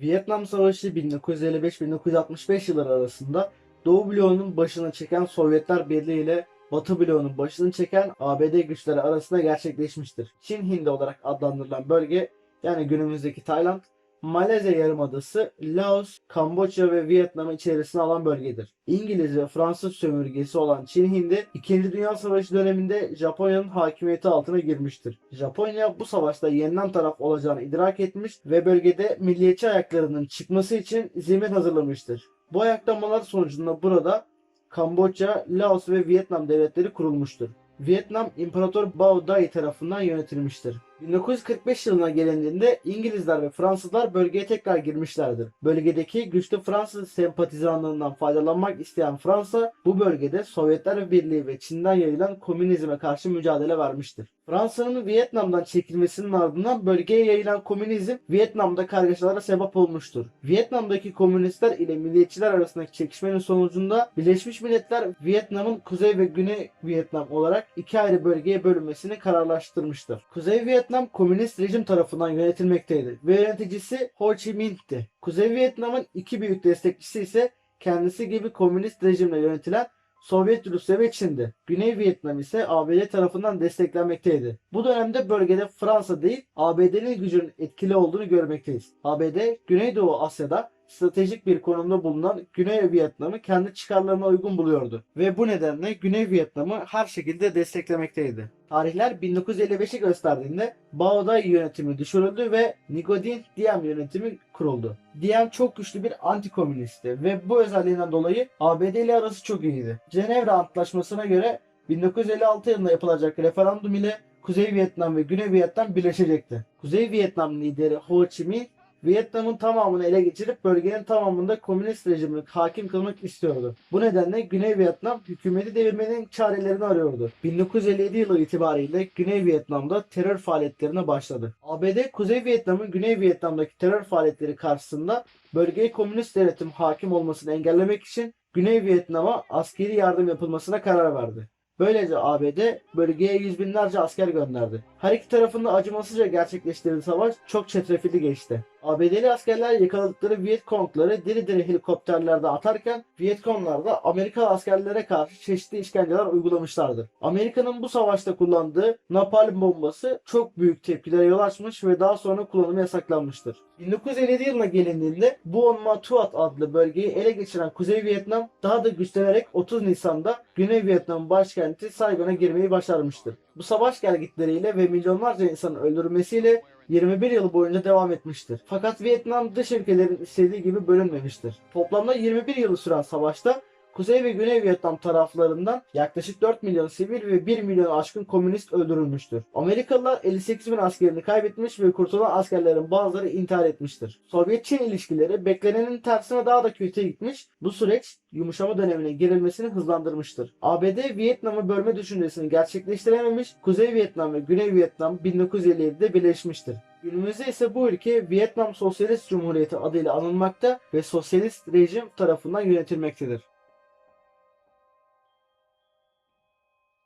Vietnam Savaşı 1955-1965 yılları arasında Doğu bloğunun başını çeken Sovyetler Birliği ile Batı bloğunun başını çeken ABD güçleri arasında gerçekleşmiştir. Çin Hindi olarak adlandırılan bölge yani günümüzdeki Tayland, Malezya Yarımadası, Laos, Kamboçya ve Vietnam'ı içerisine alan bölgedir. İngiliz ve Fransız sömürgesi olan Çin Hindi 2. Dünya Savaşı döneminde Japonya'nın hakimiyeti altına girmiştir. Japonya bu savaşta yenilen taraf olacağını idrak etmiş ve bölgede milliyetçi ayaklarının çıkması için zemin hazırlamıştır. Bu ayaklanmalar sonucunda burada Kamboçya, Laos ve Vietnam devletleri kurulmuştur. Vietnam İmparator Bao Dai tarafından yönetilmiştir. 1945 yılına gelindiğinde İngilizler ve Fransızlar bölgeye tekrar girmişlerdir. Bölgedeki güçlü Fransız sempatizanlığından faydalanmak isteyen Fransa bu bölgede Sovyetler Birliği ve Çin'den yayılan komünizme karşı mücadele vermiştir. Fransa'nın Vietnam'dan çekilmesinin ardından bölgeye yayılan komünizm Vietnam'da kargaşalara sebep olmuştur. Vietnam'daki komünistler ile milliyetçiler arasındaki çekişmenin sonucunda Birleşmiş Milletler Vietnam'ın Kuzey ve Güney Vietnam olarak iki ayrı bölgeye bölünmesini kararlaştırmıştır. Kuzey Vietnam komünist rejim tarafından yönetilmekteydi ve yöneticisi Ho Chi Minh'ti. Kuzey Vietnam'ın iki büyük destekçisi ise kendisi gibi komünist rejimle yönetilen Sovyet Rusya ve Çin'di. Güney Vietnam ise ABD tarafından desteklenmekteydi. Bu dönemde bölgede Fransa değil ABD'nin gücünün etkili olduğunu görmekteyiz. ABD Güneydoğu Asya'da stratejik bir konumda bulunan Güney Vietnam'ı kendi çıkarlarına uygun buluyordu ve bu nedenle Güney Vietnam'ı her şekilde desteklemekteydi. Tarihler 1955'i gösterdiğinde Bao Dai yönetimi düşürüldü ve Ngo Diem yönetimi kuruldu. Diem çok güçlü bir antikomünistti ve bu özelliğinden dolayı ABD ile arası çok iyiydi. Cenevre Antlaşması'na göre 1956 yılında yapılacak referandum ile Kuzey Vietnam ve Güney Vietnam birleşecekti. Kuzey Vietnam lideri Ho Chi Minh Vietnam'ın tamamını ele geçirip bölgenin tamamında komünist rejimi hakim kılmak istiyordu. Bu nedenle Güney Vietnam hükümeti devirmenin çarelerini arıyordu. 1957 yılı itibariyle Güney Vietnam'da terör faaliyetlerine başladı. ABD Kuzey Vietnam'ın Güney Vietnam'daki terör faaliyetleri karşısında bölgeye komünist devletin hakim olmasını engellemek için Güney Vietnam'a askeri yardım yapılmasına karar verdi. Böylece ABD bölgeye yüz binlerce asker gönderdi. Her iki tarafında acımasızca gerçekleştirilen savaş çok çetrefilli geçti. ABD'li askerler yakaladıkları Vietkongları diri diri helikopterlerde atarken Vietkonglar da Amerikalı askerlere karşı çeşitli işkenceler uygulamışlardır. Amerika'nın bu savaşta kullandığı napalm bombası çok büyük tepkilere yol açmış ve daha sonra kullanımı yasaklanmıştır. 1957 yılına gelindiğinde Buon Ma Thuat adlı bölgeyi ele geçiren Kuzey Vietnam daha da güçlenerek 30 Nisan'da Güney Vietnam başkenti Saigon'a girmeyi başarmıştır. Bu savaş gelgitleriyle ve milyonlarca insanın öldürülmesiyle 21 yıl boyunca devam etmiştir. Fakat Vietnam dış ülkelerin istediği gibi bölünmemiştir. Toplamda 21 yılı süren savaşta Kuzey ve Güney Vietnam taraflarından yaklaşık 4 milyon sivil ve 1 milyon aşkın komünist öldürülmüştür. Amerikalılar 58 bin askerini kaybetmiş ve kurtulan askerlerin bazıları intihar etmiştir. Sovyet-Çin ilişkileri beklenenin tersine daha da kötüye gitmiş. Bu süreç yumuşama dönemine girilmesini hızlandırmıştır. ABD Vietnam'ı bölme düşüncesini gerçekleştirememiş, Kuzey Vietnam ve Güney Vietnam 1957'de birleşmiştir. Günümüzde ise bu ülke Vietnam Sosyalist Cumhuriyeti adıyla anılmakta ve sosyalist rejim tarafından yönetilmektedir.